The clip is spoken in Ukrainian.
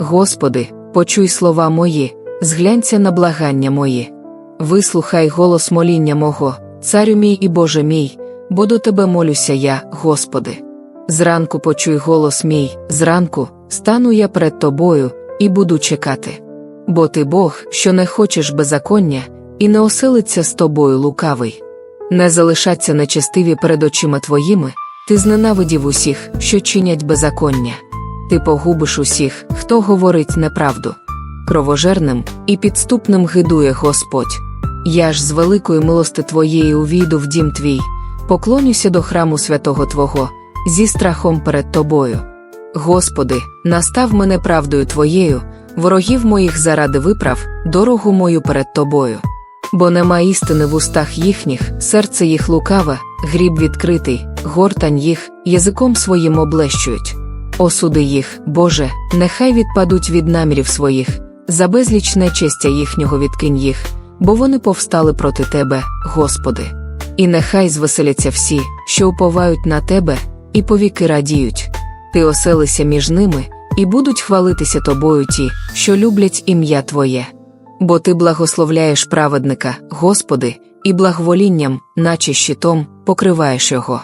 Господи, почуй слова мої, зглянься на благання мої. Вислухай голос моління мого, царю мій і Боже мій, бо до тебе молюся я, Господи. Зранку почуй голос мій, зранку стану я перед тобою і буду чекати. Бо ти Бог, що не хочеш беззаконня, і не оселиться з тобою лукавий. Не залишаться нечестиві перед очима твоїми, ти зненавидів усіх, що чинять беззаконня. Ти погубиш усіх, хто говорить неправду. Кровожерним і підступним гидує Господь. Я ж з великої милости твоєї увійду в дім твій, поклонюся до храму святого Твого, зі страхом перед тобою. Господи, настав мене правдою Твоєю, ворогів моїх заради виправ, дорогу мою перед тобою. Бо нема істини в устах їхніх, серце їх лукаве, гріб відкритий, гортань їх, язиком своїм облещують. Осуди їх, Боже, нехай відпадуть від намірів своїх, за безліч нечестя їхнього відкинь їх, бо вони повстали проти Тебе, Господи. І нехай звеселяться всі, що уповають на Тебе, і повіки радіють. Ти оселися між ними, і будуть хвалитися тобою ті, що люблять ім'я Твоє. Бо ти благословляєш праведника, Господи, і благоволінням, наче щитом, покриваєш його.